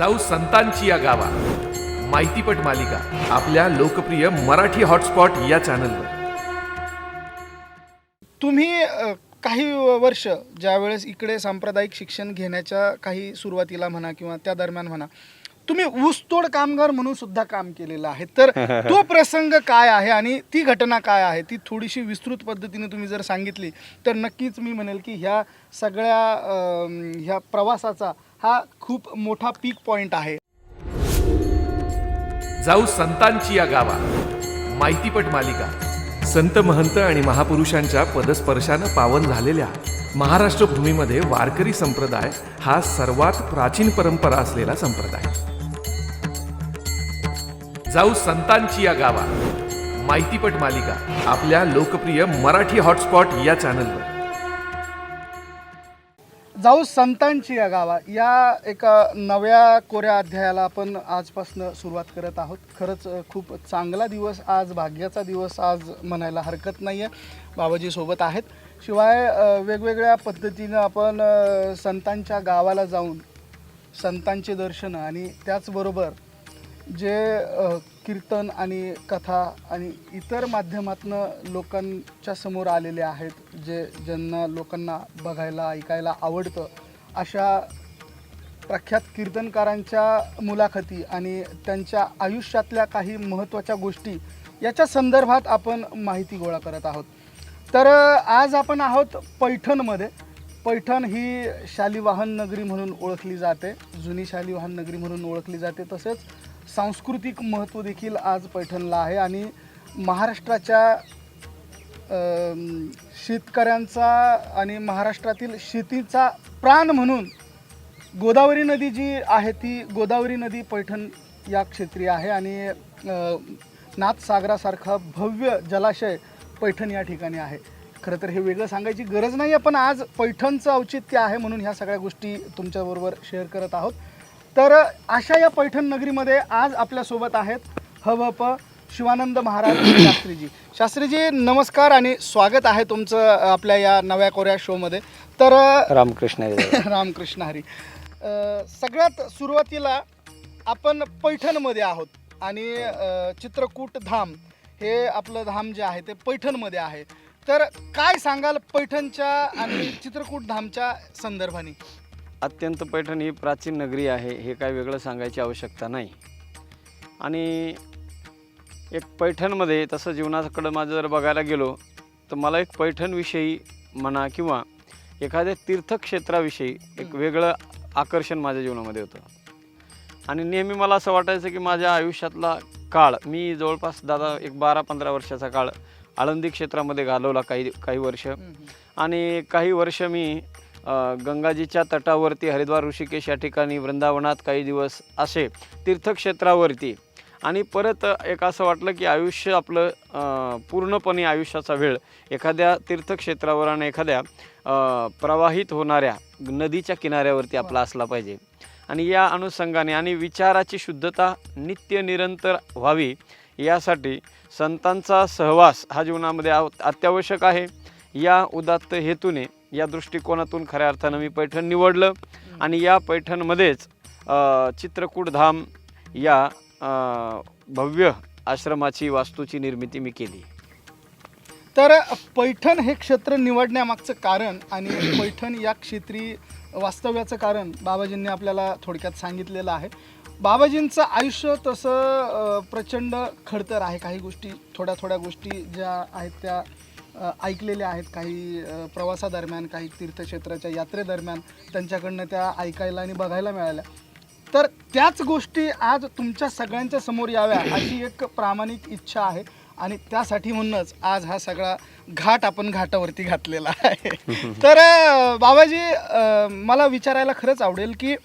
जाऊ संतांची या गावात. माहितीपट मालिका आपल्या लोकप्रिय मराठी हॉटस्पॉट या चॅनलवर. तुम्ही अ, काही वर्ष ज्यावेळेस इकडे सांप्रदायिक शिक्षण घेण्याच्या काही सुरुवातीला म्हणा किंवा त्या दरम्यान म्हणा तुम्ही ऊसतोड कामगार म्हणून सुद्धा काम केलेलं आहे. तर तो प्रसंग काय आहे आणि ती घटना काय आहे ती थोडीशी विस्तृत पद्धतीने तुम्ही जर सांगितली तर नक्कीच मी म्हणेल की ह्या सगळ्या अम, ह्या प्रवासाचा हा खूप मोठा पीक पॉईंट आहे. जाऊ संतांची या गावा माहितीपट मालिका. संत महंत आणि महापुरुषांच्या पदस्पर्शानं पावन झालेल्या महाराष्ट्र भूमीमध्ये वारकरी संप्रदाय हा सर्वात प्राचीन परंपरा असलेला संप्रदाय. जाऊ संतांची या गावा माहितीपट मालिका आपल्या लोकप्रिय मराठी हॉटस्पॉट या चॅनलवर जाऊ संतांची या गावा या एका नव्या कोऱ्या अध्यायाला आपण आजपासून सुरुवात करत आहोत. खरंच खूप चांगला दिवस आज भाग्याचा दिवस आज म्हणायला हरकत नाही आहे बाबाजी सोबत आहेत. शिवाय वेगवेगळ्या पद्धतीनं आपण संतांच्या गावाला जाऊन संतांचे दर्शन आणि त्याचबरोबर जे कीर्तन आणि कथा आणि इतर माध्यमातनं लोकांच्या समोर आलेले आहेत जे ज्यांना लोकांना बघायला ऐकायला आवडतं अशा प्रख्यात कीर्तनकारांच्या मुलाखती आणि त्यांच्या आयुष्यातल्या काही महत्त्वाच्या गोष्टी याच्या संदर्भात आपण माहिती गोळा करत आहोत. तर आज आपण आहोत पैठणमध्ये. पैठण ही शालिवाहन नगरी म्हणून ओळखली जाते जुनी शालिवाहन नगरी म्हणून ओळखली जाते तसेच सांस्कृतिक महत्त्व देखील आज पैठणला आहे आणि महाराष्ट्राच्या शेतकऱ्यांचा आणि महाराष्ट्रातील शेतीचा प्राण म्हणून गोदावरी नदी जी आहे ती गोदावरी नदी पैठण या क्षेत्री आहे आणि नाथसागरासारखा भव्य जलाशय पैठण या ठिकाणी आहे. खरं तर हे वेगळं सांगायची गरज नाही आहे पण आज पैठणचं औचित्य आहे म्हणून ह्या सगळ्या गोष्टी तुमच्याबरोबर शेअर करत आहोत. तर अशा या पैठण नगरीमध्ये आज आपल्यासोबत आहेत हवप शिवानंद महाराज शास्त्रीजी. शास्त्रीजी नमस्कार आणि स्वागत आहे तुमचं आपल्या या नव्या कोऱ्या शोमध्ये. तर रामकृष्ण हरी. रामकृष्ण हरी. अ, सगळ्यात सुरुवातीला आपण पैठणमध्ये आहोत आणि अ, चित्रकूट धाम हे आपलं धाम जे आहे ते पैठणमध्ये आहे. तर काय सांगाल पैठणच्या आणि चित्रकूट धामच्या संदर्भाने? अत्यंत पैठण ही प्राचीन नगरी आहे हे काय वेगळं सांगायची आवश्यकता नाही. आणि एक पैठणमध्ये तसं जीवनाकडं माझं जर बघायला गेलो तर मला एक पैठणविषयी म्हणा किंवा एखाद्या तीर्थक्षेत्राविषयी एक वेगळं आकर्षण माझ्या जीवनामध्ये होतं. आणि नेहमी मला असं वाटायचं की माझ्या आयुष्यातला काळ मी जवळपास दादा एक बारा पंधरा वर्षाचा काळ आळंदी क्षेत्रामध्ये घालवला काही काही वर्ष. आणि काही वर्ष मी गंगाजीच्या तटावरती हरिद्वार ऋषिकेश या ठिकाणी वृंदावनात काही दिवस असे तीर्थक्षेत्रावरती. आणि परत एक असं वाटलं की आयुष्य आपलं पूर्णपणे आयुष्याचा वेळ. एखाद्या तीर्थक्षेत्रावर आणि एखाद्या प्रवाहित होणाऱ्या नदीच्या किनाऱ्यावरती आपला असला पाहिजे. आणि या अनुषंगाने आणि विचाराची शुद्धता नित्य निरंतर व्हावी यासाठी संतांचा सहवास हा जीवनामध्ये अत्यावश्यक आहे. या उदात्त हेतूने या दृष्टिकोनातून खऱ्या अर्थानं मी पैठण निवडलं. आणि या पैठणमध्येच अ, चित्रकूट धाम या भव्य आश्रमाची वास्तूची निर्मिती मी केली. तर पैठण हे क्षेत्र निवडण्यामागचं कारण आणि पैठण या क्षेत्री वास्तव्याचं कारण बाबाजींनी आपल्याला थोडक्यात सांगितलेलं आहे. बाबाजींचं आयुष्य तसं प्रचंड खडतर आहे. काही गोष्टी थोड्या थोड्या गोष्टी ज्या आहेत त्या ऐकलेल्या आहेत काही प्रवासादरम्यान काही तीर्थक्षेत्राच्या यात्रेदरम्यान त्यांच्याकडनं त्या ऐकायला आणि बघायला मिळाल्या. तर त्याच गोष्टी आज तुमच्या सगळ्यांच्या समोर याव्या अशी एक प्रामाणिक इच्छा आहे आणि त्यासाठी म्हणूनच आज हा सगळा घाट आपण घाटावरती घातलेला आहे. तर बाबाजी मला विचारायला खरंच आवडेल की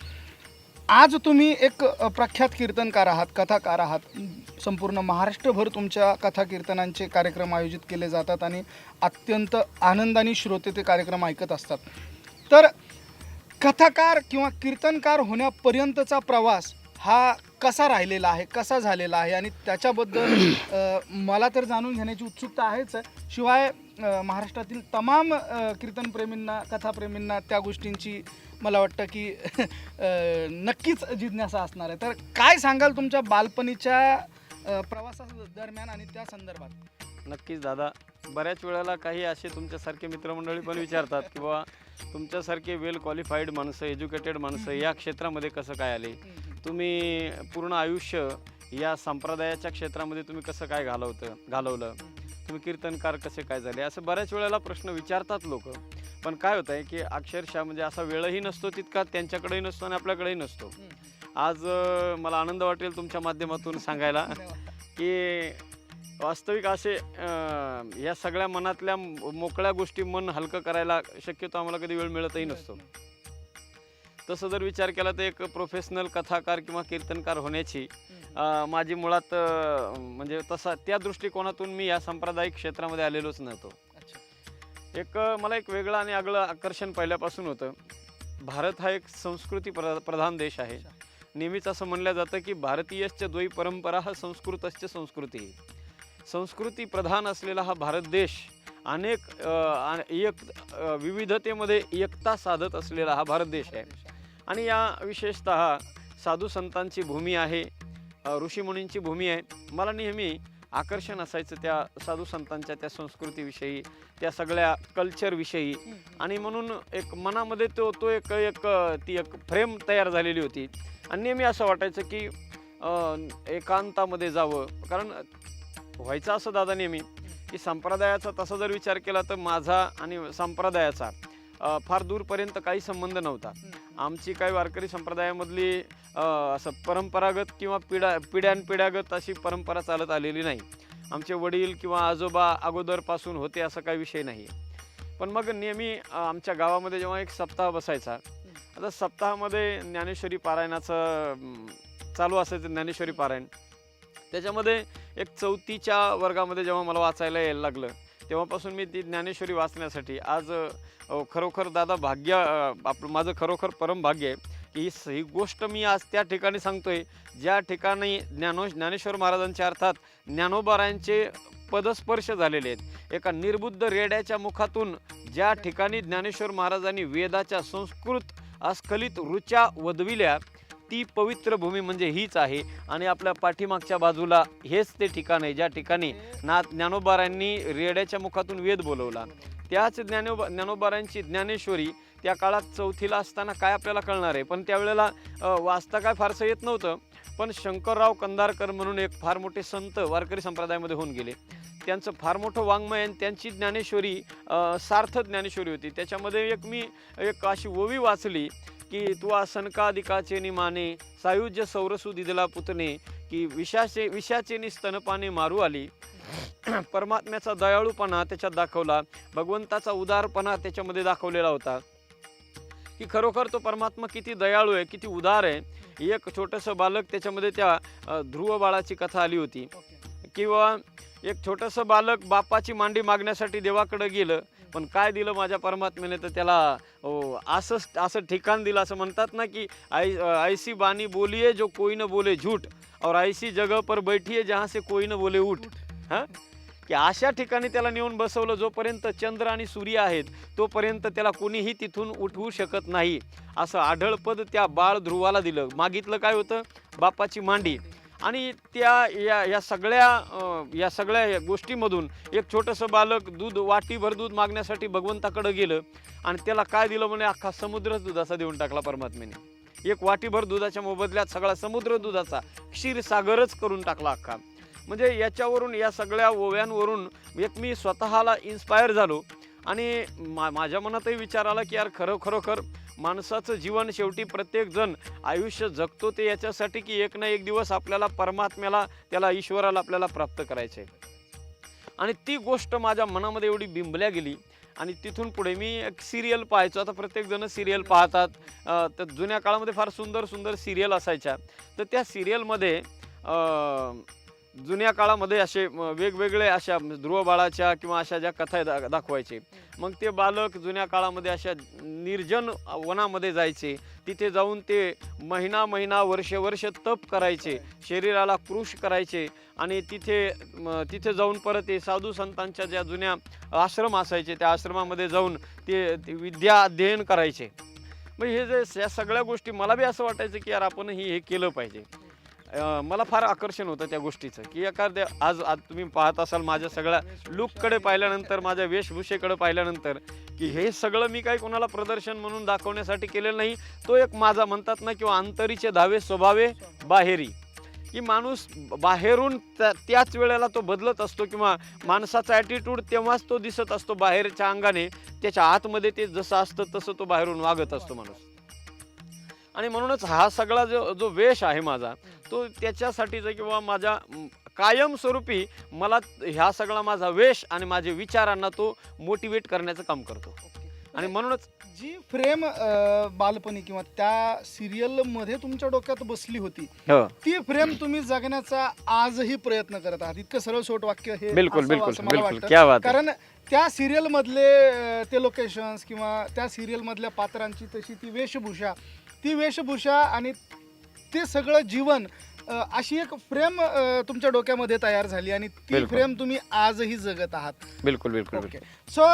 आज तुम्ही एक प्रख्यात कीर्तनकार आहात कथाकार आहात. संपूर्ण महाराष्ट्रभर तुमच्या कथा कीर्तनांचे कार्यक्रम आयोजित केले जातात आणि अत्यंत आनंदाने श्रोते ते कार्यक्रम ऐकत असतात. तर कथाकार किंवा कीर्तनकार होण्यापर्यंतचा प्रवास हा कसा राहिलेला आहे कसा झालेला आहे आणि त्याच्याबद्दल मला तर जाणून घेण्याची उत्सुकता आहेच. शिवाय महाराष्ट्रातील तमाम कीर्तनप्रेमींना कथाप्रेमींना त्या गोष्टींची मला वाटतं की नक्कीच जिज्ञासा असणार आहे. तर काय सांगाल तुमच्या बालपणीच्या अ, प्रवासादरम्यान आणि त्या संदर्भात. नक्कीच दादा. बऱ्याच वेळेला काही असे तुमच्यासारखे मित्रमंडळी पण विचारतात की बाबा तुमच्यासारखे वेल क्वालिफाईड माणसं एज्युकेटेड माणसं या क्षेत्रामध्ये कसं काय आले? तुम्ही पूर्ण आयुष्य या संप्रदायाच्या क्षेत्रामध्ये तुम्ही कसं काय घालवतं घालवलं? तुम्ही कीर्तनकार कसे काय झाले? असं बऱ्याच वेळेला प्रश्न विचारतात लोक. पण काय होतं आहे की अक्षरशः म्हणजे असा वेळही नसतो तितका त्यांच्याकडेही नसतो आणि आपल्याकडेही नसतो. आज मला आनंद वाटेल तुमच्या माध्यमातून सांगायला की वास्तविक असे या सगळ्या मनातल्या मोकळ्या गोष्टी मन हलकं करायला शक्यतो आम्हाला कधी वेळ मिळतही नसतो. तसं जर विचार केला तर एक प्रोफेशनल कथाकार किंवा कीर्तनकार होण्याची माझी मुळात म्हणजे तसा त्या दृष्टिकोनातून मी या सांप्रदायिक क्षेत्रामध्ये आलेलोच नव्हतो. एक मला एक वेगळं आणि आगळं आकर्षण पहिल्यापासून होतं. भारत हा एक संस्कृती प्र प्रधान देश आहे. नेहमीच असं म्हणलं जातं की भारतीयश्च द्वै परंपरा हा संस्कृतश्च संस्कृती. संस्कृती प्रधान असलेला हा भारत देश अनेक एक विविधतेमध्ये एकता साधत असलेला हा भारत देश आहे. आणि या विशेषत साधू संतांची भूमी आहे ऋषीमुनींची भूमी आहे. मला नेहमी आकर्षण असायचं त्या साधू संतांच्या त्या संस्कृतीविषयी त्या सगळ्या कल्चरविषयी. आणि म्हणून एक मनामध्ये तो तो एक एक ती एक फ्रेम तयार झालेली होती. आणि नेहमी असं वाटायचं की एकांतामध्ये जावं. कारण व्हायचं असं दादा नेहमी की संप्रदायाचा तसा जर विचार केला तर माझा आणि संप्रदायाचा फार दूरपर्यंत काही संबंध नव्हता. आमची काही वारकरी संप्रदायामधली असं परंपरागत किंवा पिढ्या पिढ्यानपिढ्यागत अशी परंपरा चालत आलेली नाही. आमचे वडील किंवा आजोबा अगोदरपासून होते असा काही विषय नाही. पण मग नेहमी आमच्या गावामध्ये जेव्हा एक सप्ताह बसायचा आता सप्ताहामध्ये ज्ञानेश्वरी पारायणाचं चालू असायचं ज्ञानेश्वरी पारायण. त्याच्यामध्ये एक चौथीच्या वर्गामध्ये जेव्हा मला वाचायला यायला लागलं तेव्हापासून मी ती ज्ञानेश्वरी वाचण्यासाठी आज खरोखर दादा भाग्य आपलं माझं खरोखर परम भाग्य आहे की ही स- ही गोष्ट मी आज त्या ठिकाणी सांगतोय. ज्या ठिकाणी ज्ञानो ज्ञानेश्वर महाराजांच्या अर्थात ज्ञानोबारायांचे पदस्पर्श झालेले आहेत. एका निर्बुद्ध रेड्याच्या मुखातून ज्या ठिकाणी ज्ञानेश्वर महाराजांनी वेदाच्या संस्कृत अस्खलित रुच्या वदविल्या ती पवित्र भूमी म्हणजे हीच आहे. आणि आपल्या पाठीमागच्या बाजूला हेच ते ठिकाण आहे ज्या ठिकाणी ना ज्ञानोबारांनी रेड्याच्या मुखातून वेद बोलवला. त्याच ज्ञानोबा ज्ञानोबारांची ज्ञानेश्वरी त्या काळात चौथीला असताना काय आपल्याला कळणार आहे? पण त्यावेळेला वाचता काय फारसं येत नव्हतं. पण शंकरराव कंदारकर म्हणून एक फार मोठे संत वारकरी संप्रदायामध्ये होऊन गेले. त्यांचं फार मोठं वाङ्मय आणि त्यांची ज्ञानेश्वरी सार्थ ज्ञानेश्वरी होती. त्याच्यामध्ये एक मी एक अशी ओवी वाचली की तू असनकादिकाचे निमाने सायुज्य सौरसू दिदला पुतणे की विषाचे विषाचे नि स्तनपाने मारू आली. परमात्म्याचा दयाळूपणा त्याच्यात दाखवला भगवंताचा उदारपणा त्याच्यामध्ये दाखवलेला होता. की खरोखर तो परमात्मा किती दयाळू आहे किती उदार आहे. एक छोटंसं बालक त्याच्यामध्ये त्या ध्रुव बाळाची कथा आली होती. किंवा एक छोटंसं बालक बापाची मांडी मागण्यासाठी देवाकडं गेलं पण काय दिलं माझ्या परमात्म्याने तर त्याला असंच असं असं ठिकाण दिलं असं म्हणतात ना की आई ऐसी बानी बोलिये जो कोई न बोले झूठ. और ऐसी जगह पर बैठिये जहाँ से कोई न बोले उठ हां? की अशा ठिकाणी त्याला नेऊन बसवलं जोपर्यंत चंद्र आणि सूर्य आहेत तोपर्यंत त्याला कोणीही तिथून उठवू शकत नाही. असं आढळपद त्या बाळ ध्रुवाला दिलं. मागितलं काय होतं? बापाची मांडी. आणि त्या या या सगळ्या या सगळ्या या गोष्टीमधून एक छोटंसं बालक दूध वाटीभर दूध मागण्यासाठी भगवंताकडं गेलं आणि त्याला काय दिलं म्हणे? अख्खा समुद्रच दुधाचा देऊन टाकला परमात्म्याने. एक वाटीभर दुधाच्या मोबदल्यात सगळा समुद्र दुधाचा क्षीरसागरच करून टाकला अख्खा. म्हणजे याच्यावरून या सगळ्या ओव्यांवरून एक मी स्वतःला इन्स्पायर झालो आणि मा माझ्या मनातही विचार आला की यार खरं खरोखर माणसाचं जीवन शेवटी प्रत्येकजण आयुष्य जगतो ते याच्यासाठी की एक ना एक दिवस आपल्याला परमात्म्याला त्याला ईश्वराला आपल्याला प्राप्त करायचं आहे आणि ती गोष्ट माझ्या मनामध्ये एवढी बिंबल्या गेली. आणि तिथून पुढे मी एक सिरियल पाहायचो. आता प्रत्येकजण सिरियल पाहतात. तर जुन्या काळामध्ये फार सुंदर सुंदर सिरियल असायच्या. तर त्या सिरियलमध्ये जुन्या काळामध्ये असे वेगवेगळे अशा ध्रुवबाळाच्या किंवा अशा ज्या कथा दा दाखवायचे. मग ते बालक जुन्या काळामध्ये अशा निर्जन वनामध्ये जायचे. तिथे जाऊन ते महिना महिना वर्ष वर्ष तप करायचे. शरीराला कृष करायचे. आणि तिथे तिथे जाऊन परत ते साधू संतांच्या ज्या जुन्या आश्रम असायचे त्या आश्रमामध्ये जाऊन ते ते विद्या अध्ययन करायचे. मग हे जे या सगळ्या गोष्टी मला बी असं वाटायचं की यार आपण ही हे केलं पाहिजे. मला फार आकर्षण होतं त्या गोष्टीचं की एखाद्या आज आज तुम्ही पाहत असाल माझ्या सगळ्या लुककडे पाहिल्यानंतर माझ्या वेशभूषेकडे पाहिल्यानंतर की हे सगळं मी काही कोणाला प्रदर्शन म्हणून दाखवण्यासाठी केलेलं नाही. तो एक माझा म्हणतात ना किंवा अंतरीचे धावे स्वभावे बाहेरी. की माणूस बाहेरून त्या त्याच वेळेला तो बदलत असतो किंवा माणसाचा ॲटिट्यूड तेव्हाच तो दिसत असतो बाहेरच्या अंगाने. त्याच्या आतमध्ये ते जसं असतं तसं तो बाहेरून वागत असतो माणूस. आणि म्हणूनच हा सगळा जो जो वेश आहे माझा तो त्याच्यासाठीचा किंवा माझ्या कायमस्वरूपी मला ह्या सगळा माझा वेश आणि माझे विचारांना तो मोटिवेट करण्याचं काम करतो. आणि म्हणूनच जी फ्रेम बालपणी किंवा त्या सिरियलमध्ये तुमच्या डोक्यात बसली होती हो. ती फ्रेम तुम्ही जगण्याचा आजही प्रयत्न करत आहात. इतकं सरळ सोट वाक्य हे बिलकुल बिलकुल. कारण त्या सिरियल मधले ते लोकेशन्स किंवा त्या सिरियल मधल्या पात्रांची तशी ती वेशभूषा ती वेशभूषा आणि ते सगळं जीवन अं, अशी एक फ्रेम तुमच्या डोक्यामध्ये तयार झाली आणि ती बिलकुल. फ्रेम तुम्ही आजही जगत आहात. बिलकुल बिलकुल ओके. बिलकुल. सो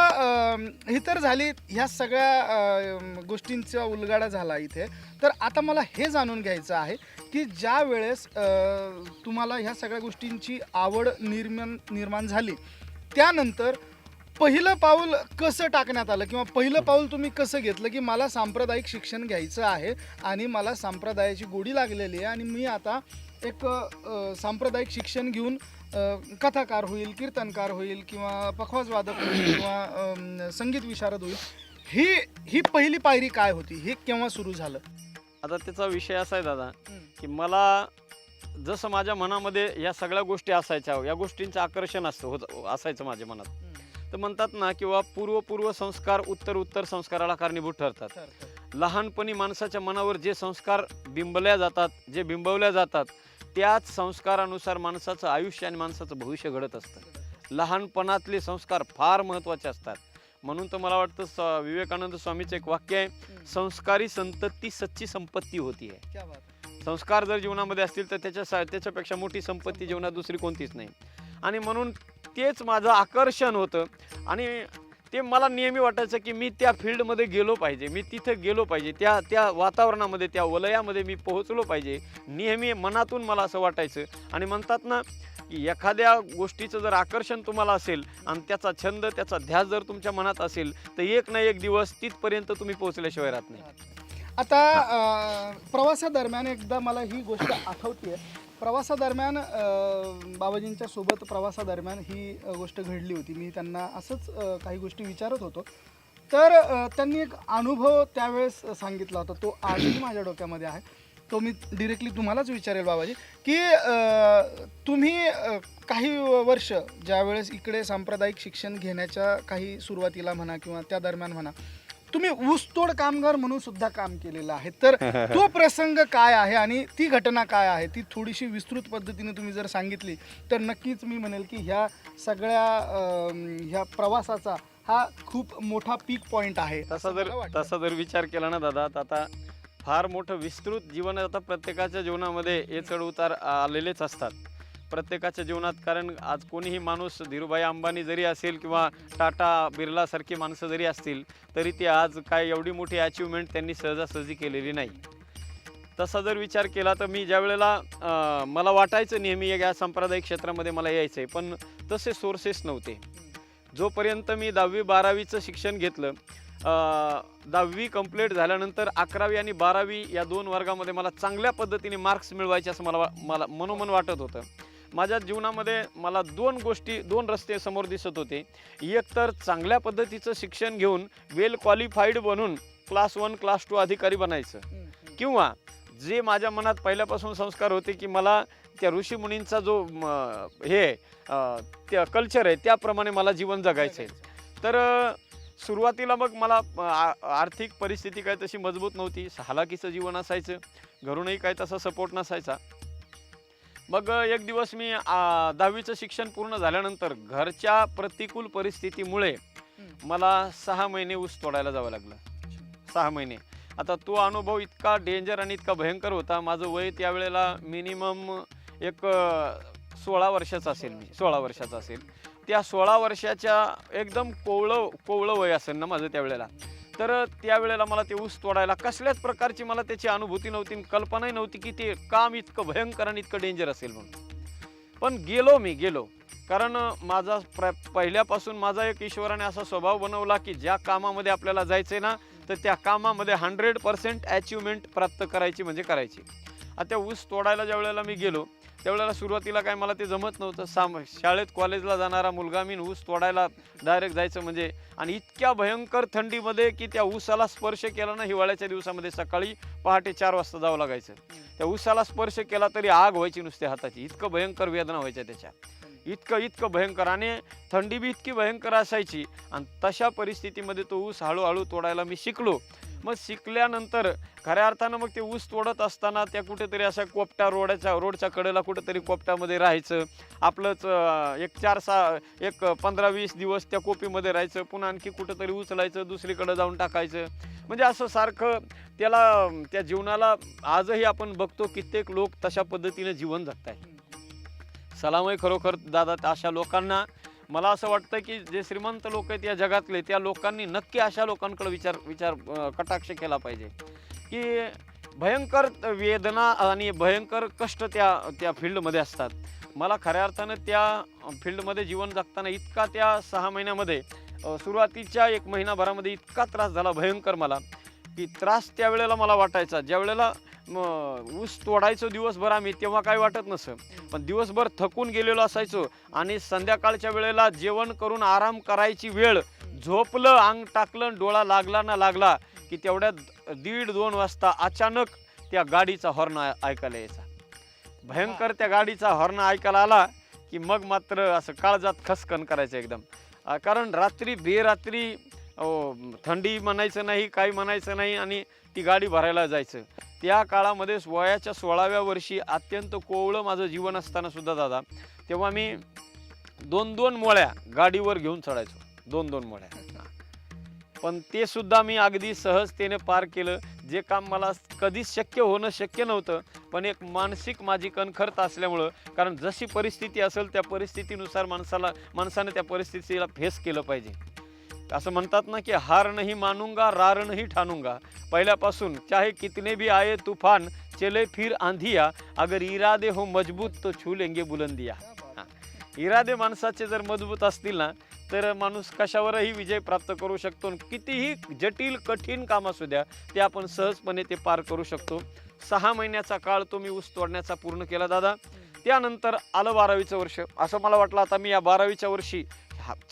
ही तर झाली ह्या सगळ्या अम, गोष्टींचा उलगाडा झाला इथे. तर आता मला हे जाणून घ्यायचं आहे की ज्या वेळेस अ, तुम्हाला ह्या सगळ्या गोष्टींची आवड निर्माण निर्माण झाली त्यानंतर पहिलं पाऊल कसं टाकण्यात आलं किंवा पहिलं पाऊल तुम्ही कसं घेतलं की मला सांप्रदायिक शिक्षण घ्यायचं आहे आणि मला संप्रदायाची गोडी लागलेली आहे आणि मी आता एक अ, सांप्रदायिक शिक्षण घेऊन अ, कथाकार होईल कीर्तनकार होईल किंवा पखवाजवादक होईल किंवा अम, संगीत विशारद होईल ही ही पहिली पायरी काय होती? हे केव्हा सुरू झालं? आता त्याचा विषय असा आहे दादा की मला जसं माझ्या मनामध्ये या सगळ्या गोष्टी असायच्या या गोष्टींचं आकर्षण असतं होत असायचं माझ्या मनात. तर म्हणतात ना किंवा पूर्व पूर्व संस्कार उत्तर उत्तर संस्काराला कारणीभूत ठरतात. लहानपणी माणसाच्या मनावर जे संस्कार बिंबल्या जातात जे बिंबवल्या जातात त्याच संस्कारानुसार माणसाचं आयुष्य आणि माणसाचं भविष्य घडत असतं. लहानपणातले संस्कार फार महत्त्वाचे असतात. म्हणून तर मला वाटतं स- विवेकानंद स्वामीचं एक वाक्य आहे संस्कारी संतती सच्ची संपत्ती होती आहे. संस्कार जर जीवनामध्ये असतील तर त्याच्या सा- त्याच्यापेक्षा मोठी संपत्ती जीवनात दुसरी कोणतीच नाही. आणि म्हणून तेच माझं आकर्षण होतं. आणि ते मला नेहमी वाटायचं की मी त्या फील्डमध्ये गेलो पाहिजे मी तिथं गेलो पाहिजे त्या त्या वातावरणामध्ये त्या वलयामध्ये मी पोहोचलो पाहिजे नेहमी मनातून मला असं वाटायचं. आणि म्हणतात ना की एखाद्या गोष्टीचं जर आकर्षण तुम्हाला असेल आणि त्याचा छंद त्याचा ध्यास जर तुमच्या मनात असेल तर एक ना एक दिवस तिथपर्यंत तुम्ही पोहोचल्याशिवाय राहत नाही. आता प्रवासादरम्यान एकदा मला ही गोष्ट आठवते प्रवासादरम्यान अ, बाबाजींच्या सोबत प्रवासादरम्यान ही अ, गोष्ट घडली होती. मी त्यांना असंच अ, काही गोष्टी विचारत होतो. तर अ, त्यांनी एक अनुभव त्यावेळेस सांगितला होता. तो आजही माझ्या डोक्यामध्ये आहे. तो मी डिरेक्टली तुम्हालाच विचारेल बाबाजी की अ, तुम्ही अ, काही वर्ष ज्यावेळेस इकडे सांप्रदायिक शिक्षण घेण्याच्या काही सुरुवातीला म्हणा किंवा त्या दरम्यान म्हणा तुम्ही ऊसतोड कामगार म्हणून सुद्धा काम केलेलं आहे. तर तो प्रसंग काय आहे आणि ती घटना काय आहे? ती थोडीशी विस्तृत पद्धतीने तुम्ही जर सांगितली तर नक्कीच मी म्हणेल की ह्या सगळ्या ह्या प्रवासाचा हा खूप मोठा पीक पॉइंट आहे. तसा जर. तसा जर विचार केला ना दादा आता फार मोठं विस्तृत जीवन आता प्रत्येकाच्या जीवनामध्ये हे चढ उतार आलेलेच असतात. प्रत्येकाच्या जीवनात कारण आज कोणीही माणूस धीरूभाई अंबानी जरी असेल किंवा टाटा बिर्लासारखी माणसं जरी असतील तरी ती आज काय एवढी मोठी अचिव्हमेंट त्यांनी सहजासहजी केलेली नाही. तसा जर विचार केला तर मी ज्या वेळेला मला वाटायचं नेहमी या सांप्रदायिक क्षेत्रामध्ये मला यायचं आहे पण तसे सोर्सेस नव्हते. जोपर्यंत मी दहावी बारावीचं शिक्षण घेतलं दहावी कंप्लीट झाल्यानंतर अकरावी आणि बारावी या दोन वर्गामध्ये मला चांगल्या पद्धतीने मार्क्स मिळवायचे असं मला मला मनोमन वाटत होतं. माझ्या जीवनामध्ये मला दोन गोष्टी दोन रस्ते समोर दिसत होते. एक तर चांगल्या पद्धतीचं शिक्षण घेऊन वेल क्वालिफाईड बनून क्लास वन क्लास टू अधिकारी बनायचं. किंवा जे माझ्या मनात पहिल्यापासून संस्कार होते की मला त्या ऋषीमुनींचा जो हे त्या कल्चर आहे त्याप्रमाणे मला जीवन जगायचं. आहे तर सुरुवातीला मग मला आर्थिक परिस्थिती काय तशी मजबूत नव्हती. हालाकीचं जीवन असायचं. घरूनही काय तसा सपोर्ट नसायचा. मग एक दिवस मी दहावीचं शिक्षण पूर्ण झाल्यानंतर घरच्या प्रतिकूल परिस्थितीमुळे मला सहा महिने ऊस तोडायला जावं लागलं. सहा महिने. आता तो अनुभव इतका डेंजर आणि इतका भयंकर होता. माझं वय त्यावेळेला मिनिमम एक सोळा वर्षाचं असेल मी. सोळा वर्षाचं असेल. त्या सोळा वर्षाच्या एकदम कोवळं कोवळं वय असेल ना माझं त्यावेळेला. तर त्यावेळेला मला ते ऊस तोडायला कसल्याच प्रकारची मला त्याची अनुभूती नव्हती कल्पनाही नव्हती की ते काम इतकं भयंकर आणि इतकं डेंजर असेल म्हणून. पण गेलो मी गेलो. कारण माझा प्र पहिल्यापासून माझा एक ईश्वराने असा स्वभाव बनवला की ज्या कामामध्ये आपल्याला जायचं आहे ना तर त्या कामामध्ये हंड्रेड पर्सेंट अचिव्हमेंट प्राप्त करायची म्हणजे करायची. आता ऊस तोडायला ज्या वेळेला मी गेलो त्यावेळेला सुरुवातीला काय मला ते जमत नव्हतं. साम शाळेत कॉलेजला जाणारा मुलगा मी ऊस तोडायला डायरेक्ट जायचं म्हणजे आणि इतक्या भयंकर थंडीमध्ये की त्या ऊसाला स्पर्श केला ना हिवाळ्याच्या दिवसामध्ये सकाळी पहाटे चार वाजता जावं लागायचं. त्या ऊसाला स्पर्श केला तरी आग व्हायची नुसते हाताची. इतकं भयंकर वेदना व्हायच्या त्याच्या इतकं इतकं भयंकर. आणि थंडी बी इतकी भयंकर असायची. आणि तशा परिस्थितीमध्ये तो ऊस हळूहळू तोडायला मी शिकलो. मग शिकल्यानंतर खऱ्या अर्थानं मग ते ऊस तोडत असताना त्या कुठेतरी अशा कोपटा रोडाच्या रोडच्या कडेला कुठेतरी कोपटामध्ये राहायचं. आपलंच एक चार सहा एक पंधरा वीस दिवस त्या कोपीमध्ये राहायचं. पुन्हा आणखी कुठेतरी उचलायचं दुसरीकडं जाऊन टाकायचं. म्हणजे असं सारखं त्याला त्या जीवनाला आजही आपण बघतो कित्येक लोक तशा पद्धतीने जीवन जगत आहे सलामही खरोखर दादा अशा लोकांना मला असं वाटतं की जे श्रीमंत लोक आहेत या जगातले त्या लोकांनी नक्की अशा लोकांकडे विचार विचार कटाक्ष केला पाहिजे. की भयंकर वेदना आणि भयंकर कष्ट त्या त्या फील्डमध्ये असतात. मला खऱ्या अर्थानं त्या फील्डमध्ये जीवन जगताना इतका त्या सहा महिन्यामध्ये सुरुवातीच्या एक महिनाभरामध्ये इतका त्रास झाला भयंकर मला. की त्रास त्यावेळेला मला वाटायचा. ज्या वेळेला मग ऊस तोडायचो दिवसभर आम्ही तेव्हा काय वाटत नसं. पण दिवसभर थकून गेलेलो असायचो आणि संध्याकाळच्या वेळेला जेवण करून आराम करायची वेळ झोपलं अंग टाकलं डोळा लागला ना लागला की तेवढ्यात दीड दोन वाजता अचानक त्या गाडीचा हॉर्न ऐकायला यायचा. भयंकर त्या गाडीचा हॉर्न ऐकायला आला की मग मात्र असं काळजात खसकन करायचं एकदम. कारण रात्री बेरात्री थंडी म्हणायचं नाही काही म्हणायचं नाही आणि ती गाडी भरायला जायचं. त्या काळामध्ये वयाच्या सोळाव्या वर्षी अत्यंत कोवळं माझं जीवन असताना सुद्धा दादा तेव्हा मी दोन दोन मोळ्या गाडीवर घेऊन चढायचो. दोन दोन मोळ्या. पण ते सुद्धा मी अगदी सहजतेने पार केलं. जे काम मला कधीच शक्य होणं शक्य नव्हतं पण एक मानसिक माझी कणखरत असल्यामुळं कारण जशी परिस्थिती असेल त्या परिस्थितीनुसार माणसाला माणसाने त्या परिस्थितीला फेस केलं पाहिजे. असं म्हणतात ना की हार नाही मानूंगा रार नाही ठाणूंगा पहिल्यापासून चाहे कितने भी आए तुफान चले फिर आंधिया. अगर इरादे हो मजबूत तो छू लेंगे बुलंदिया. इरादे माणसाचे जर मजबूत असतील ना तर माणूस कशावरही विजय प्राप्त करू शकतो आणि कितीही जटिल कठीण काम असू द्या ते आपण सहजपणे ते पार करू शकतो. सहा महिन्याचा काळ तो मी ऊस तोडण्याचा पूर्ण केला दादा. त्यानंतर आलं बारावीचं वर्ष. असं मला वाटलं आता मी या बारावीच्या वर्षी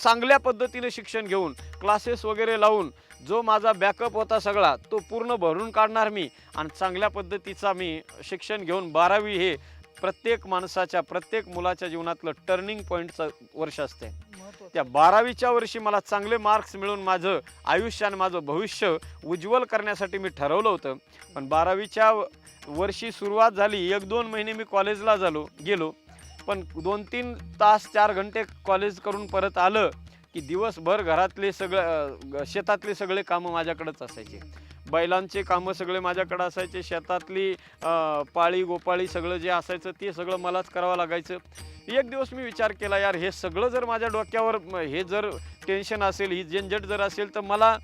चांगल्या पद्धतीने शिक्षण घेऊन क्लासेस वगैरे लावून जो माझा बॅकअप होता सगळा तो पूर्ण भरून काढणार मी आणि चांगल्या पद्धतीचा मी शिक्षण घेऊन बारावी हे प्रत्येक माणसाच्या प्रत्येक मुलाच्या जीवनातलं टर्निंग पॉईंटचं वर्ष असते. त्या बारावीच्या वर्षी मला चांगले मार्क्स मिळून माझं आयुष्य आणि माझं भविष्य उज्ज्वल करण्यासाठी मी ठरवलं होतं. पण बारावीच्या वर्षी सुरुवात झाली एक दोन महिने मी कॉलेजला झालो गेलो. पण दोन तीन तास चार घंटे कॉलेज करून परत आलं की दिवसभर घरातले सगळं शेतातले सगळे कामं माझ्याकडंच असायचे. बैलांचे कामं सगळे माझ्याकडं असायचे. शेतातली पाळी गोपाळी सगळं जे असायचं ते सगळं मलाच करावं लागायचं. एक दिवस मी विचार केला यार हे सगळं जर माझ्या डोक्यावर हे जर टेन्शन असेल ही झंझट जर असेल तर मला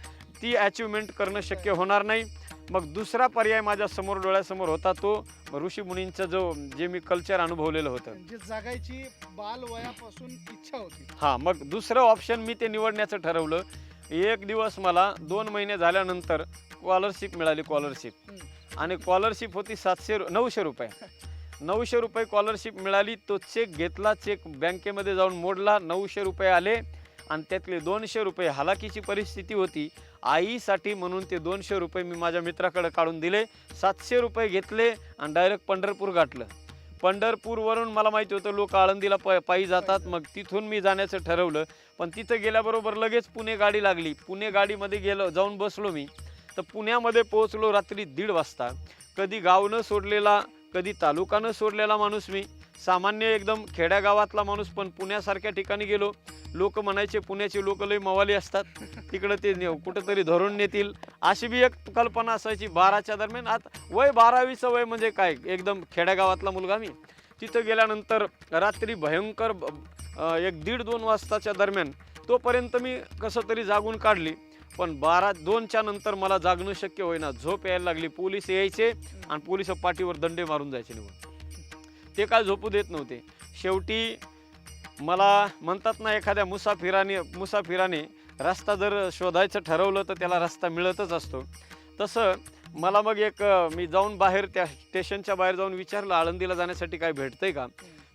ती अचिव्हमेंट करणं शक्य होणार नाही. मग दुसरा पर्याय माझ्यासमोर डोळ्यासमोर होता तो ऋषी मुनींचा जो जे मी कल्चर अनुभवलेलं होतं. म्हणजे जगायची बाल वयापासून इच्छा होती. हां मग दुसरं ऑप्शन मी ते निवडण्याचं ठरवलं. एक दिवस मला दोन महिने झाल्यानंतर स्कॉलरशिप मिळाली स्कॉलरशिप आणि स्कॉलरशिप होती सातशे रु- नऊशे रुपये. नऊशे रुपये स्कॉलरशिप मिळाली तो चेक घेतला चेक बँकेमध्ये जाऊन मोडला नऊशे रुपये आले. आणि त्यातले दोनशे रुपये हालाकीची परिस्थिती होती. आईसाठी म्हणून ते दोनशे रुपये मी माझ्या मित्राकडे काढून दिले सातशे रुपये घेतले आणि डायरेक्ट पंढरपूर गाठलं. पंढरपूरवरून मला माहिती होतं लोक आळंदीला प पायी जातात मग तिथून मी जाण्याचं ठरवलं. पण तिथं गेल्याबरोबर लगेच पुणे गाडी लागली. पुणे गाडीमध्ये गेलो जाऊन बसलो मी. तर पुण्यामध्ये पोहोचलो रात्री दीड वाजता. कधी गावनं सोडलेला कधी तालुकानं सोडलेला माणूस मी. सामान्य एकदम खेड्यागावातला माणूस पण पुण्यासारख्या ठिकाणी गेलो. लोक म्हणायचे पुण्याचे लोक लई मवाली असतात. तिकडं ते कुठंतरी धरून नेतील. अशी बी एक कल्पना असायची बाराच्या दरम्यान. आता वय बारावीचं वय म्हणजे काय? एकदम खेड्यागावातला मुलगा मी. तिथं गेल्यानंतर रात्री भयंकर एक दीड दोन वाजताच्या दरम्यान तोपर्यंत मी कसं तरी जागून काढली. पण बारा दोनच्या नंतर मला जागणं शक्य होईना. झोप यायला लागली. पोलीस यायचे आणि पोलीस पाठीवर दंडे मारून जायचे निघून ते काय झोपू देत नव्हते. शेवटी मला म्हणतात ना एखाद्या मुसाफिराने मुसाफिराने रस्ता जर शोधायचं ठरवलं तर त्याला रस्ता मिळतच असतो. तसं मला मग एक मी जाऊन बाहेर त्या स्टेशनच्या बाहेर जाऊन विचारलं आळंदीला जाण्यासाठी काय भेटतंय का?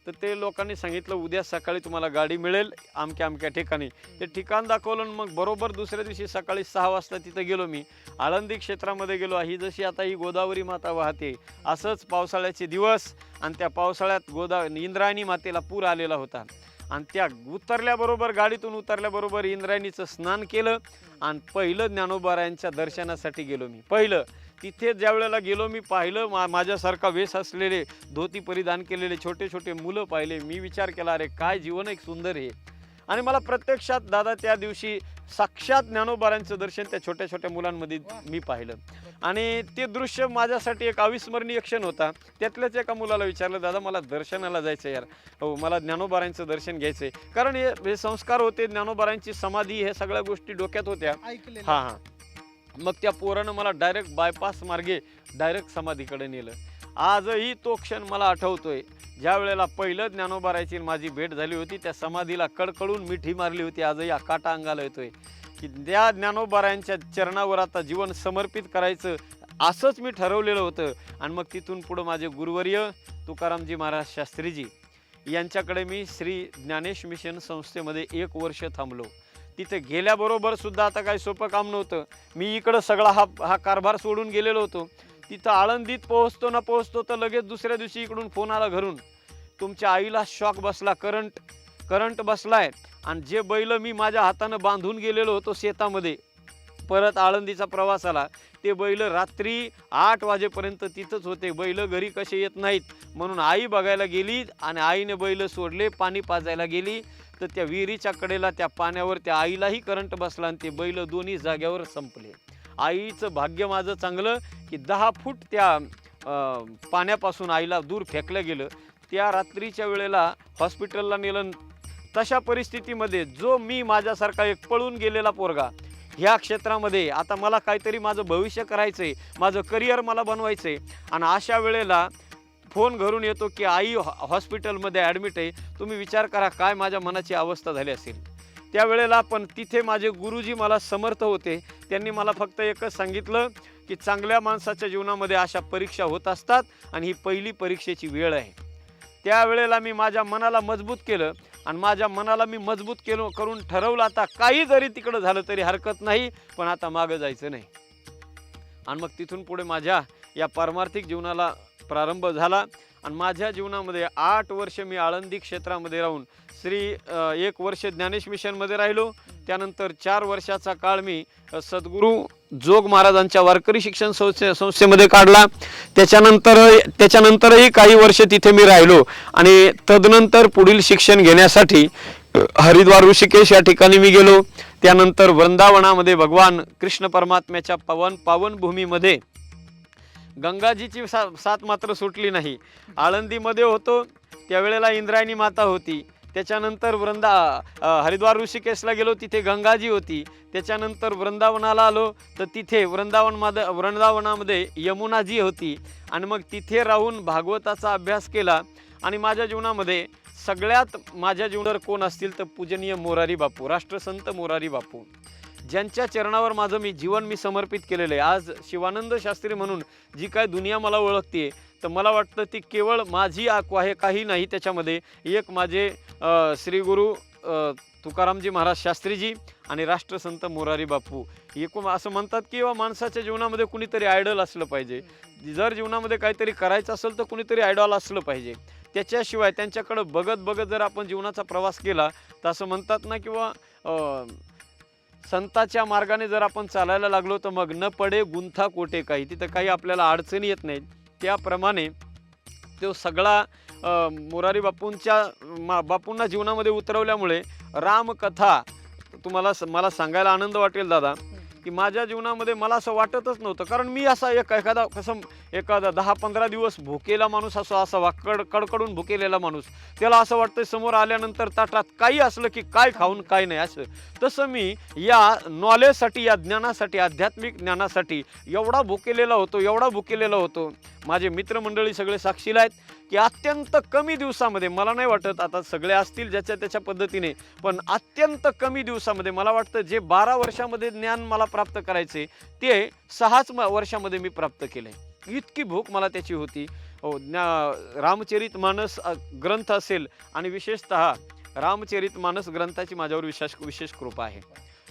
तर ते लोकांनी सांगितलं उद्या सकाळी तुम्हाला गाडी मिळेल अमक्या अमक्या ठिकाणी. ते ठिकाण दाखवलं मग बरोबर दुसऱ्या दिवशी सकाळी सहा वाजता तिथं गेलो मी. आळंदी क्षेत्रामध्ये गेलो. ही जशी आता ही गोदावरी माता वाहते असंच पावसाळ्याचे दिवस आणि त्या पावसाळ्यात गोदा इंद्रायणी मातेला पूर आलेला होता. आणि त्या उतरल्याबरोबर गाडीतून उतरल्याबरोबर इंद्रायणीचं स्नान केलं आणि पहिलं ज्ञानोबारायांच्या दर्शनासाठी गेलो मी. पहिलं तिथे ज्या वेळेला गेलो मी पाहिलं मा माझ्यासारखा वेश असलेले धोती परिधान केलेले छोटे छोटे मुलं पाहिले. मी विचार केला अरे काय जीवन एक सुंदर आहे आणि मला प्रत्यक्षात दादा त्या दिवशी साक्षात ज्ञानोबारांचं दर्शन त्या छोट्या छोट्या मुलांमध्ये मी पाहिलं. आणि ते दृश्य माझ्यासाठी एक अविस्मरणीय क्षण होता. त्यातल्याच एका मुलाला विचारलं दादा मला दर्शनाला जायचं यार. हो मला ज्ञानोबारांचं दर्शन घ्यायचं आहे कारण हे हे संस्कार होते ज्ञानोबारांची समाधी हे सगळ्या गोष्टी डोक्यात होत्या. हां हां. मग त्या पोरानं मला डायरेक्ट बायपास मार्गे डायरेक्ट समाधीकडे नेलं. आजही तो क्षण मला आठवतोय. ज्या वेळेला पहिलं ज्ञानोबारायची माझी भेट झाली होती त्या समाधीला कडकडून मिठी मारली होती. आजही काटा अंगाला येतोय. की त्या ज्ञानोबारायांच्या चरणावर आता जीवन समर्पित करायचं असंच मी ठरवलेलं होतं. आणि मग तिथून पुढं माझे गुरुवर्य तुकारामजी महाराज शास्त्रीजी यांच्याकडे मी श्री ज्ञानेश मिशन संस्थेमध्ये एक वर्ष थांबलो. तिथे गेल्याबरोबर सुद्धा आता काही सोपं काम नव्हतं. मी इकडं सगळा हा हा कारभार सोडून गेलेलो होतो. तिथं आळंदीत पोहोचतो ना पोहोचतो तर लगेच दुसऱ्या दिवशी इकडून फोन आला घरून. तुमच्या आईला शॉक बसला करंट करंट बसलाय. आणि जे बैल मी माझ्या हातानं बांधून गेलेलो होतो शेतामध्ये परत आळंदीचा प्रवास आला ते बैल रात्री आठ वाजेपर्यंत तिथंच होते. बैल घरी कसे येत नाहीत? म्हणून आई बघायला गेली आणि आईने बैल सोडले पाणी पाजायला गेली. तर त्या विहिरीच्या कडेला त्या पाण्यावर त्या आईलाही करंट बसला आणि ते बैल दोन्ही जाग्यावर संपले. आईचं भाग्य माझं चांगलं की दहा फूट त्या पाण्यापासून आईला दूर फेकलं गेलं. त्या रात्रीच्या वेळेला हॉस्पिटलला नेलं. तशा परिस्थितीमध्ये जो मी माझ्यासारखा एक पळून गेलेला पोरगा ह्या क्षेत्रामध्ये आता मला काहीतरी माझं भविष्य करायचं आहे माझं करिअर मला बनवायचं आहे आणि अशा वेळेला फोन घरून येतो की आई हॉ- हॉस्पिटलमध्ये ॲडमिट आहे. तुम्ही विचार करा काय माझ्या मनाची अवस्था झाली असेल? त्यावेळेला पण तिथे माझे गुरुजी मला समर्थ होते. त्यांनी मला फक्त एकच सांगितलं की चांगल्या माणसाच्या जीवनामध्ये अशा परीक्षा होत असतात आणि ही पहिली परीक्षेची वेळ आहे. त्यावेळेला मी माझ्या मनाला मजबूत केलं आणि माझ्या मनाला मी मजबूत केलो करून ठरवलं आता काही जरी तिकडं झालं तरी हरकत नाही पण आता मागं जायचं नाही. आणि मग तिथून पुढे माझ्या या पारमार्थिक जीवनाला प्रारंभ झाला आणि माझ्या जीवनामध्ये आठ वर्ष मी आळंदी क्षेत्रामध्ये राहून श्री एक वर्ष ज्ञानेश मिशनमध्ये राहिलो. त्यानंतर चार वर्षाचा काळ मी सद्गुरू जोग महाराजांच्या वारकरी शिक्षण संस्थे संस्थेमध्ये काढला. त्याच्यानंतर त्याच्यानंतरही काही वर्ष तिथे मी राहिलो. आणि तदनंतर पुढील शिक्षण घेण्यासाठी हरिद्वार ऋषिकेश या ठिकाणी मी गेलो. त्यानंतर वृंदावनामध्ये भगवान कृष्ण परमात्म्याच्या पवन पावनभूमीमध्ये गंगाजीची सा साथ मात्र सुटली नाही. आळंदीमध्ये होतो त्यावेळेला इंद्रायणी माता होती. त्याच्यानंतर वृंदा हरिद्वार ऋषिकेशला गेलो तिथे गंगाजी होती. त्याच्यानंतर वृंदावनाला आलो तर तिथे वृंदावनमध्ये वृंदावनामध्ये यमुनाजी होती. आणि मग तिथे राहून भागवताचा अभ्यास केला. आणि माझ्या जीवनामध्ये सगळ्यात माझ्या जीवनावर कोण असतील तर पूजनीय मोरारी बापू राष्ट्रसंत मोरारी बापू. ज्यांच्या चरणावर माझं मी जीवन मी समर्पित केलेलं आहे. आज शिवानंद शास्त्री म्हणून जी काय दुनिया मला ओळखते तर मला वाटतं ती केवळ माझी आकू आहे काही नाही त्याच्यामध्ये. एक माझे श्री गुरु तुकारामजी महाराज शास्त्रीजी आणि राष्ट्रसंत मोरारी बापू. एकूण असं म्हणतात की बा माणसाच्या जीवनामध्ये कुणीतरी आयडल असलं पाहिजे. जर जीवनामध्ये काहीतरी करायचं असेल तर कुणीतरी आयडॉल असलं पाहिजे. त्याच्याशिवाय त्यांच्याकडं बघत बघत जर आपण जीवनाचा प्रवास केला तर असं म्हणतात ना किंवा संताच्या मार्गाने जर आपण चालायला लागलो तर मग न पडे गुंथा कोटे काही. तिथं काही आपल्याला अडचणी येत नाहीत. त्याप्रमाणे तो सगळा मोरारी बापूंच्या मा बापूंना जीवनामध्ये उतरवल्यामुळे रामकथा तुम्हाला स- मला सांगायला आनंद वाटेल दादा. की माझ्या जीवनामध्ये मला असं वाटतच नव्हतं. कारण मी असा एक एखादा कसं एखादा दहा पंधरा दिवस भुकेला माणूस असो असावा वाकड कडकडून भुकेलेला माणूस त्याला असं वाटतं समोर आल्यानंतर ताटात काही असलं की काय खाऊन काय नाही असं. तसं मी या नॉलेजसाठी या ज्ञानासाठी आध्यात्मिक ज्ञानासाठी एवढा भुकेलेला होतो एवढा भुकेलेला होतो. माझे मित्रमंडळी सगळे साक्षीला आहेत. की अत्यंत कमी दिवसामध्ये मला नाही वाटत आता सगळे असतील ज्याच्या त्याच्या पद्धतीने पण अत्यंत कमी दिवसामध्ये मला वाटतं जे बारा वर्षामध्ये ज्ञान मला प्राप्त करायचे ते सहाच म- वर्षामध्ये मी प्राप्त केले इतकी भूक मला त्याची होती. हो ज्ञा रामचरित मानस ग्रंथ असेल आणि विशेषतः रामचरित मानस ग्रंथाची माझ्यावर विशेष विशेष कृपा आहे.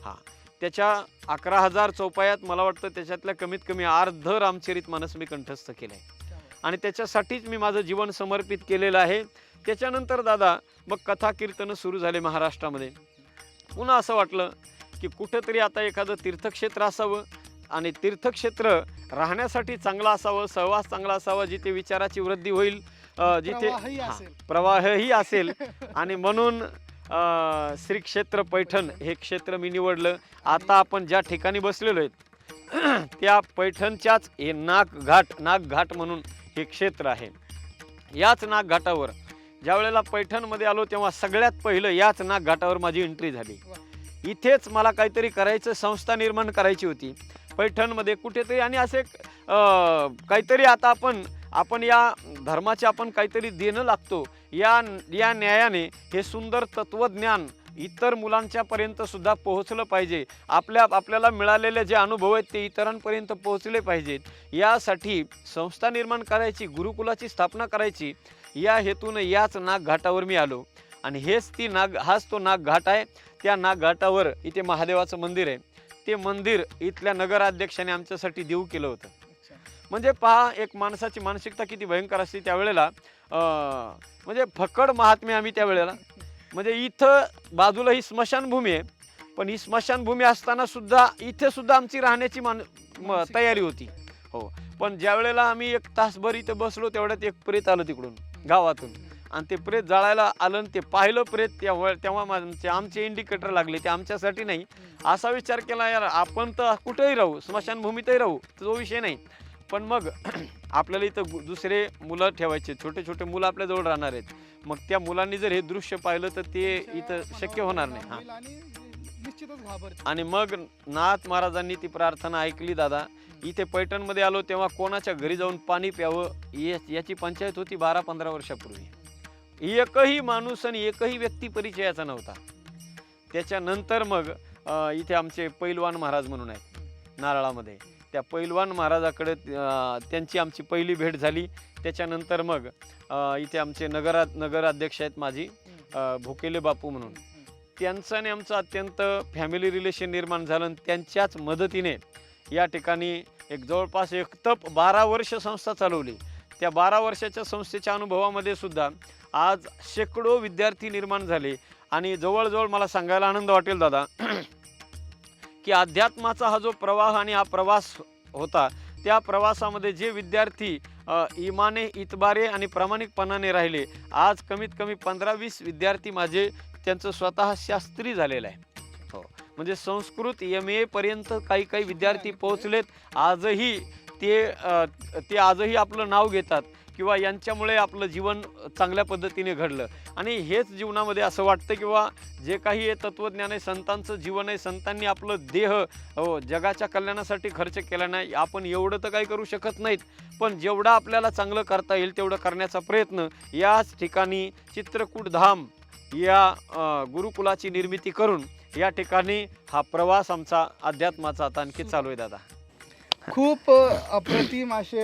हां. त्याच्या अकरा हजार चौपायात मला वाटतं त्याच्यातल्या कमीत कमी अर्ध रामचरित मानस मी कंठस्थ केलं आहे आणि त्याच्यासाठीच मी माझं जीवन समर्पित केलेलं आहे. त्याच्यानंतर दादा मग कथा कीर्तनं सुरू झाले महाराष्ट्रामध्ये. पुन्हा असं वाटलं की कुठंतरी आता एखादं तीर्थक्षेत्र असावं आणि तीर्थक्षेत्र राहण्यासाठी चांगलं असावं सहवास चांगला असावा जिथे विचाराची वृद्धी होईल जिथे प्रवाहही हा, असेल. आणि म्हणून श्री क्षेत्र पैठण हे क्षेत्र मी निवडलं. आता आपण ज्या ठिकाणी बसलेलो आहेत त्या पैठणच्याच हे नाग घाट नाग घाट म्हणून हे क्षेत्र आहे. याच नागघाटावर ज्या वेळेला पैठणमध्ये आलो तेव्हा सगळ्यात पहिलं याच नागघाटावर माझी एंट्री झाली. इथेच मला काहीतरी करायचं संस्था निर्माण करायची होती. पैठणमध्ये कुठेतरी आणि असे काहीतरी आता आपण आपण या धर्माचे आपण काहीतरी देणं लागतो. या या न्यायाने हे सुंदर तत्वज्ञान इतर मुलांच्यापर्यंत सुद्धा पोहोचलं पाहिजे. आपल्या आपल्याला मिळालेले जे अनुभव आहेत ते इतरांपर्यंत पोहोचले पाहिजेत यासाठी संस्था निर्माण करायची गुरुकुलाची स्थापना करायची या हेतून याच नागघाटावर मी आलो. आणि हेच ती नाग हाच तो नागघाट आहे. त्या नागघाटावर इथे महादेवाचं मंदिर आहे. ते मंदिर इथल्या नगराध्यक्षाने आमच्यासाठी देऊ केलं होतं. म्हणजे पहा एक माणसाची मानसिकता किती भयंकर असते त्यावेळेला. म्हणजे फकड महात्मे आम्ही त्यावेळेला. म्हणजे इथं बाजूला ही स्मशानभूमी आहे. पण ही स्मशानभूमी असताना सुद्धा इथे सुद्धा आमची राहण्याची मान म- तयारी होती. हो. पण ज्या वेळेला आम्ही एक तासभर इथं बसलो तेवढ्यात एक प्रेत आलं तिकडून गावातून. आणि ते प्रेत जाळायला आलं आणि ते पाहिलं प्रेत तेव्हा तेव्हा आमचे आमचे इंडिकेटर लागले ते आमच्यासाठी नाही. असा विचार केला यार आपण तर कुठेही राहू स्मशानभूमीतही राहू तो विषय नाही. पण मग आपल्याला इथं दुसरे मुलं ठेवायचे छोटे छोटे मुलं आपल्याजवळ राहणार आहेत. मग त्या मुलांनी जर हे दृश्य पाहिलं तर ते इथं शक्य होणार नाही. हां. आणि मग नाथ महाराजांनी ती प्रार्थना ऐकली दादा. इथे पैठणमध्ये आलो तेव्हा कोणाच्या घरी जाऊन पाणी प्यावं याची पंचायत होती बारा पंधरा वर्षापूर्वी. एकही माणूस आणि एकही व्यक्ती परिचयाचा नव्हता. त्याच्यानंतर मग इथे आमचे पैलवान महाराज म्हणून आहेत नारळामध्ये. त्या पैलवान महाराजाकडे त्यांची आमची पहिली भेट झाली. त्याच्यानंतर मग इथे आमचे नगरा नगराध्यक्ष आहेत माझी भोकेले बापू म्हणून. त्यांचं आणि आमचं अत्यंत फॅमिली रिलेशन निर्माण झालं आणि त्यांच्याच मदतीने या ठिकाणी एक जवळपास एक तप बारा वर्ष संस्था चालवली. त्या बारा वर्षाच्या संस्थेच्या अनुभवामध्ये सुद्धा आज शेकडो विद्यार्थी निर्माण झाले. आणि जवळजवळ मला सांगायला आनंद वाटेल दादा. की अध्यात्माचा हा जो प्रवाह आणि हा प्रवास होता त्या प्रवासामध्ये जे विद्यार्थी इमाने इतबारे आणि प्रामाणिकपणाने राहिले आज कमीत कमी पंधरा वीस विद्यार्थी माझे त्यांचं स्वतः शास्त्री झालेलं आहे. हो. म्हणजे संस्कृत एम पर्यंत काही काही विद्यार्थी पोहोचलेत आजही ते ते आजही आपलं नाव घेतात. किंवा यांच्यामुळे आपलं जीवन चांगल्या पद्धतीने घडलं. आणि हेच जीवनामध्ये असं वाटतं किंवा जे काही हे तत्त्वज्ञान आहे संतांचं जीवन आहे संतांनी आपलं देह हो, जगाच्या कल्याणासाठी खर्च केला नाही. आपण एवढं तर काही करू शकत नाहीत. पण जेवढं आपल्याला चांगलं करता येईल तेवढं करण्याचा प्रयत्न याच ठिकाणी चित्रकूट धाम या गुरुकुलाची निर्मिती करून या ठिकाणी हा प्रवास आमचा अध्यात्माचा आता आणखी चालू आहे दादा. खूप अप्रतिम असे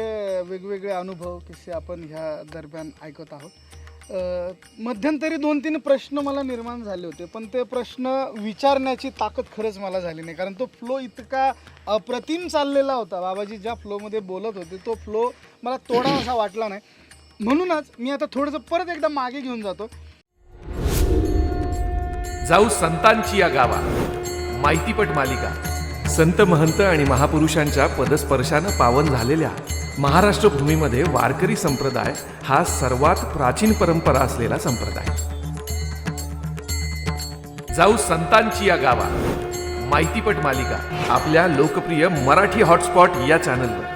वेगवेगळे अनुभव किस्से आपण ह्या दरम्यान ऐकत आहोत. मध्यंतरी दोन तीन प्रश्न मला निर्माण झाले होते पण ते प्रश्न विचारण्याची ताकद खरंच मला झाली नाही कारण तो फ्लो इतका अप्रतिम चाललेला होता. बाबाजी ज्या फ्लोमध्ये बोलत होते तो फ्लो मला तोडा असा वाटला नाही. म्हणूनच मी आता थोडंसं परत एकदा मागे घेऊन जातो. जाऊ संतांची या गावा माहितीपट मालिका. संत महंत आणि महापुरुषांच्या पदस्पर्शानं पावन झालेल्या महाराष्ट्र भूमीमध्ये वारकरी संप्रदाय हा सर्वात प्राचीन परंपरा असलेला संप्रदाय. जाऊ संतांची या गावा माहितीपट मालिका आपल्या लोकप्रिय मराठी हॉटस्पॉट या चॅनलवर